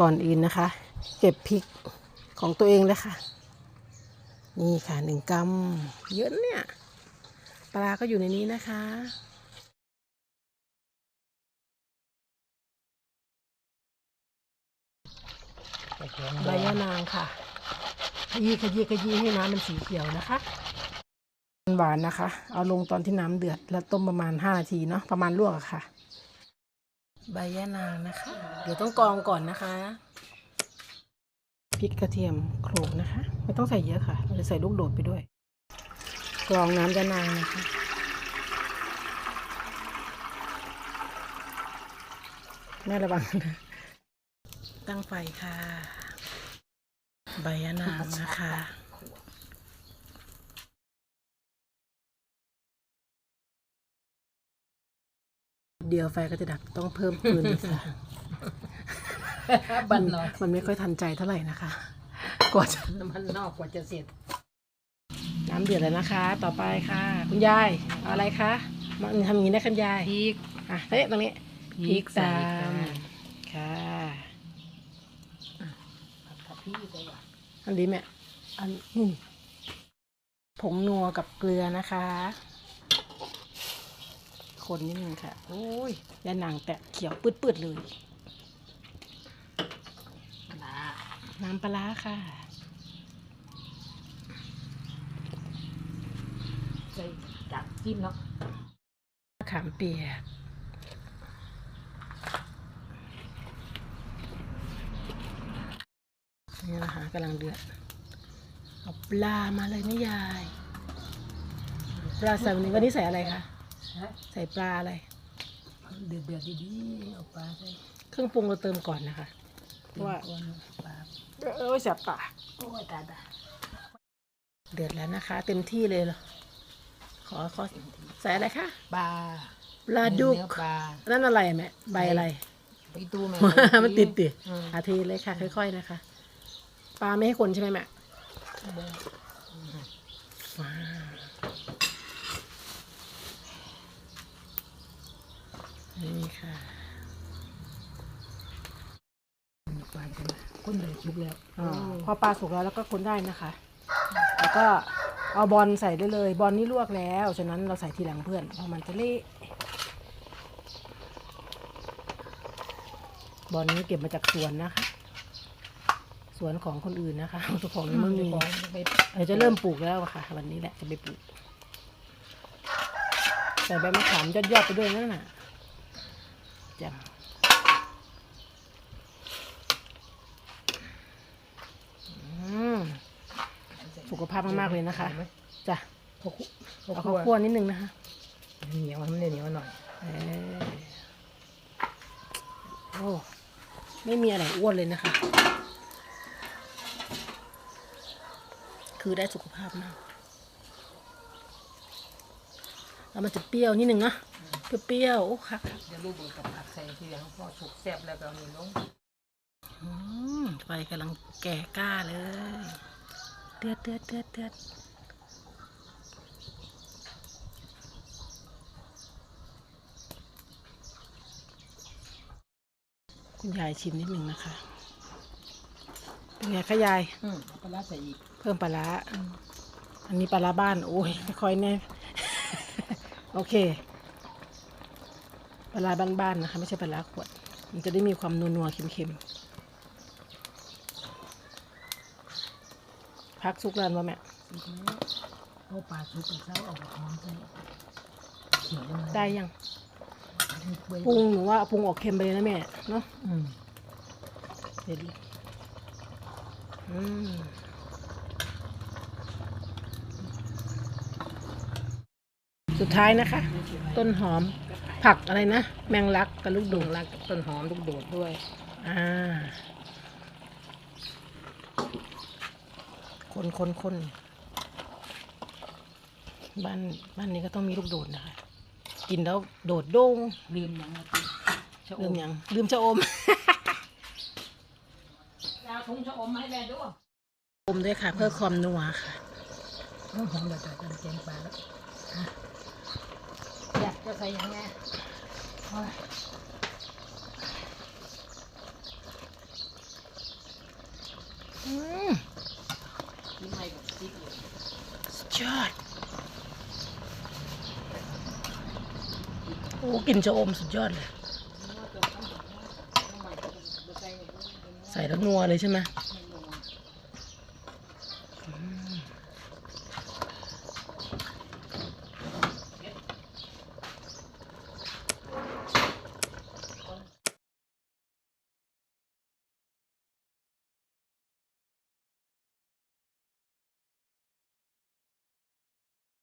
ก่อนอื่นนะคะ เก็บพริกของตัวเองเลยค่ะ นี่ค่ะหนึ่งกำเยอะเนี่ย ปลาก็อยู่ในนี้นะคะใบยะนางค่ะ ขยี้ขยี้ขยี้ให้น้ำมันสีเขียวนะคะหวานนะคะ เอาลงตอนที่น้ำเดือดแล้วต้มประมาณ 5 นาทีเนาะประมาณลวกค่ะ ใบยะนางนะคะ เดี๋ยวต้องกรองก่อนนะคะพริกกระเทียมโขลกนะคะ ไม่ต้องใส่เยอะค่ะเราจะใส่ลูกโดดไปด้วย กรองน้ำยะนางนะคะแม่ระวังนะตั้งไฟค่ะ ใบยะนางนะคะ เดี๋ยวไฟก็จะดับต้องเพิ่มฟืนอีกค่ะบ้านนอกมันไม่ค่อยทันใจเท่าไหร่นะคะกว่าจะมันนอกกว่าจะเสร็จ น้ำเดือดแล้วนะคะ ต่อไปค่ะ คุณยายเอาอะไรคะมาทำอย่างนี้นะคุณยายพริกอะเฮ้ยตรงนี้พพริริกกใส่ตาค่ะมค่ะกับพี่ไปว่ะอันนี้แม่อันนี่ผงนัวกับเกลือนะคะ คนนิดนึงค่ะ โอ้ยยาหนังแตะเขียวปืดๆเลยปลาน้ำปลาร้าค่ะ ใส่จับจิ้มเนาะมะขามเปียกนี่นะคะกำลังเดือด เอาปลามาเลยแม่ยาย ปลาใส่วันนี้วันนี้ใส่อะไรคะฮะ ใส่ปลาอะไร เดือดเดือดๆดีๆเอาปลาใส่เครื่องปรุงเราเติมก่อนนะคะเพราะว่าก้อนปลาเออเสียบปากโอ้ยตายตายเดือดแล้วนะคะ เต็มที่เลยเหรอขอขอใส่อะไรคะปลาปลาดุกเนื้อปลานั่นอะไรอะแม่ใบอะไรไปตู้แม่มันติดติอืมอาทีเลยค่ะ ค่อย ๆนะคะ ปลาไม่ให้คนใช่ไหมแม่ว้า นี่ค่ะปลากันคนเลยชุกแล้วอาพอปลาสุกแล้วแล้วก็คนได้นะคะ แล้วก็เอาบอลใส่ได้เลย บอลนี่ลวกแล้ว ฉะนั้นเราใส่ทีหลังเพื่อนเพราะมันจะเละบอลนี้เก็บมาจากสวนนะคะ สวนของคนอื่นนะคะเจ้าของยังไม่มีของไปเออจะเริ่มปลูกแล้วอะค่ะ วันนี้แหละจะไปปลูก ใส่ใบมะขามยอดๆไปด้วยนั่นน่ะ จังอืมสุขภาพมากๆเลยนะคะจ้ะเขาคุเอาเขาข้าวคั่คั่ววนิดนึงนะคะเหนียวมันเหนียวหน่อยเออโอ้ไม่มีอะไรอ้วนเลยนะคะ คือได้สุขภาพมากแล้วมันจะเปรี้ยวนิดนึงเนาะเปรี้ยวๆโอ้ค่ะเดี๋ยวลูกเบิกกับผักใส่ทีหลังพอสุกแซ่บแล้วก็เอานี่ลงอืมไฟกำลังแก่กล้าเลย เดือดเดือดเดือดเดือดคุณยายชิมนิดหนึ่งนะคะ เป็นไงคะยาย อืมเอาปลาร้าใส่อีกเพิ่มปลาร้าอันนี้ปลาร้าบ้าน โอ้ยค่อยๆแน่ โอเค ปลาร้าบ้านๆนะคะ ไม่ใช่ปลาร้าขวด มันจะได้มีความนัวๆเค็มๆพักซุกรันวะแม่เอาปลาสุกกับเช้าเอาหอมใส่เขียวมันได้ยังเปื่อยปรุงหนูว่าปรุงออกเค็มไปเลยนะแม่เนาะอืมเดี๋ยวดิอืม สุดท้ายนะคะ ต้นหอม ผักอะไรนะ แมงลักกับลูกดุดุงรักต้นหอมลูกโดดด้วย อ่า คนคนคนบ้านบ้านนี้ก็ต้องมีลูกโดดนะคะ กินแล้วโดดโด่งลืมยังละติชะอลืมมยังลืมชะอมเอาถุงชะอมมาให้แม่ด้วยอมด้วยค่ะ เพื่อความนัวค่ะน้องหอมเดี๋ยวจะจะแกงปลาแล้วอะอยาก ก็ใส่ยังไงที่ไม่กัอย่จอดโอ้กินชะอมสุดยอดเลย ใส่แล้วนัวเลยใช่ไหม